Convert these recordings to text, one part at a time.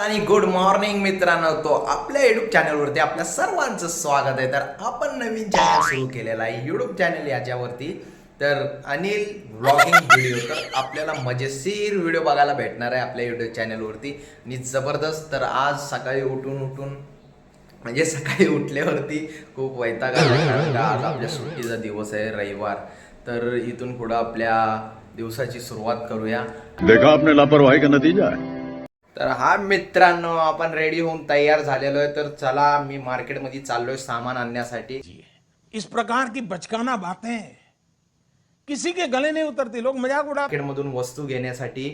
आणि good morning मित्रांनो तो आपल्या युट्यूब चॅनलवरती आपल्या सर्वांचं स्वागत आहे. तर आपण नवीन चॅनल सुरू केलेला आहे. युट्यूब चॅनल याच्यावरती. तर अनिल व्लॉगिंग व्हिडिओ तर आपल्याला मजेशीर व्हिडिओ बघायला भेटणार आहे आपल्या युट्यूब चॅनलवरती आणि जबरदस्त तर आज सकाळी उठून उठून म्हणजे सकाळी उठल्यावरती खूप वैताग कारण का आज आपल्या सुट्टीचा दिवस आहे रविवार. तर इथून पुढं आपल्या दिवसाची सुरुवात करूया. देखा आपने लापरवाही का नतीजा तर हा मित्रांनो आपण रेडी होऊन तयार झालेलो आहे. तर चला मी मार्केटमध्ये चाललोय सामान आणण्यासाठी. इस प्रकार की बचकाना बातें. किसी के गले नहीं उतरती लोग मजाक उड़ा मार्केटमधून वस्तू घेण्यासाठी.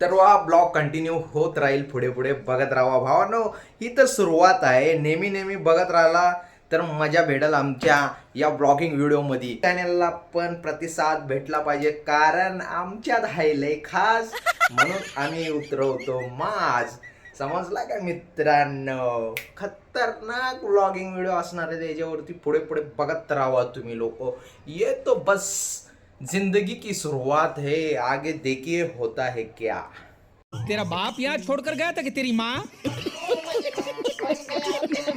तर हा ब्लॉग कंटिन्यू होत राहील पुढे पुढे. बघत राहा भावानो ही तर सुरुवात आहे. नेहमी नेहमी बघत राहिला तर मजा भेटल आमच्या या ब्लॉगिंग व्हिडिओमध्ये चॅनलला पण प्रतिसाद भेटला पाहिजे कारण आमच्यात आहे लय खास. म्हणून आम्ही उतरवतो माज. समजला का मित्रांनो? खतरनाक ब्लॉगिंग व्हिडिओ असणार आहे त्याच्यावरती पुढे पुढे बघत राहा तुम्ही लोक. ये तो बस. जिंदगी की शुरुआत है. आगे देखिए होता है क्या? तेरा बाप यहाँ छोड़कर गया था कि तेरी माँ? कितने का पैकेट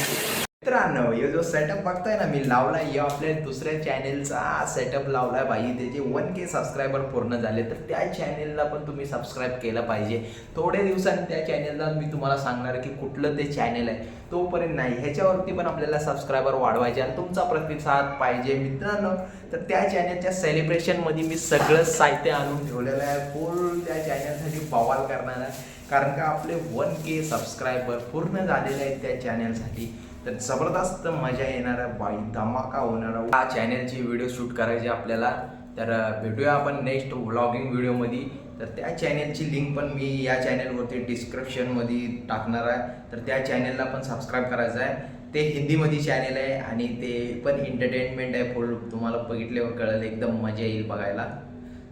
मित्रांनो हे जो सेटअप बघताय ना मी लावलाय हे आपल्या दुसऱ्या चॅनेलचा सेटअप लावलाय भाई. त्याचे वन के सबस्क्रायबर पूर्ण झाले तर त्या चॅनेलला पण तुम्ही सबस्क्राईब केलं पाहिजे. थोड्या दिवसांनी त्या चॅनेलला मी तुम्हाला सांगणार की कुठलं ते चॅनेल आहे. तोपर्यंत नाही ह्याच्यावरती पण आपल्याला सबस्क्रायबर वाढवायचे आणि तुमचा प्रतिसाद पाहिजे मित्रांनो. तर त्या चॅनेलच्या सेलिब्रेशनमध्ये मी सगळं साहित्य आणून ठेवलेलं आहे. फुल त्या चॅनेलसाठी बवाल करणार आहे. कारण का आपले वन के सबस्क्रायबर पूर्ण झालेले आहेत त्या चॅनेलसाठी तर जबरदस्त मजा येणार आहे बाई धमाका होणार हा चॅनलची व्हिडिओ शूट करायची आपल्याला. तर भेटूया आपण नेक्स्ट व्लॉगिंग व्हिडिओमध्ये तर त्या चॅनेलची लिंक पण मी या चॅनेलवरती डिस्क्रिप्शनमध्ये टाकणार आहे. तर त्या चॅनेलला पण सबस्क्राईब करायचं आहे. ते हिंदीमध्ये चॅनेल आहे आणि ते पण एंटरटेनमेंट आहे. फुल तुम्हाला बघितल्यावर कळेल एकदम मजा येईल बघायला.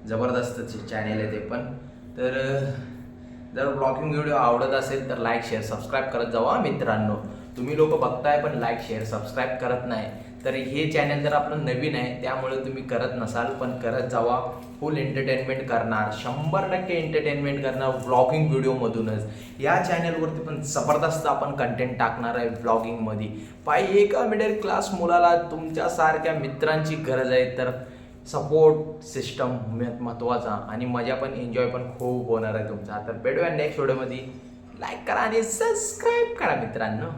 जबरदस्त चॅनेल आहे ते पण. तर जर ब्लॉगिंग व्हिडिओ आवडत असेल तर लाईक शेअर सबस्क्राईब करत जावा मित्रांनो. तुम्ही लोक बघताय पण लाईक शेअर सबस्क्राईब करत नाही तर हे चॅनल जर आपलं नवीन आहे त्यामुळे तुम्ही करत नसाल पण करत जावा. फुल एंटरटेनमेंट करणार शंभर टक्के एंटरटेनमेंट करणार व्लॉगिंग व्हिडिओमधूनच या चॅनलवरती पण जबरदस्त आपण कंटेंट टाकणार आहे व्लॉगिंगमध्ये पाय एका मिडल क्लास मुलाला तुमच्यासारख्या मित्रांची गरज आहे तर सपोर्ट सिस्टम महत्त्वाचा आणि मजा पण एन्जॉय पण खूप होणार आहे तुमचा. तर भेटूया नेक्स्ट व्हिडिओमध्ये लाईक करा आणि सबस्क्राईब करा मित्रांनो.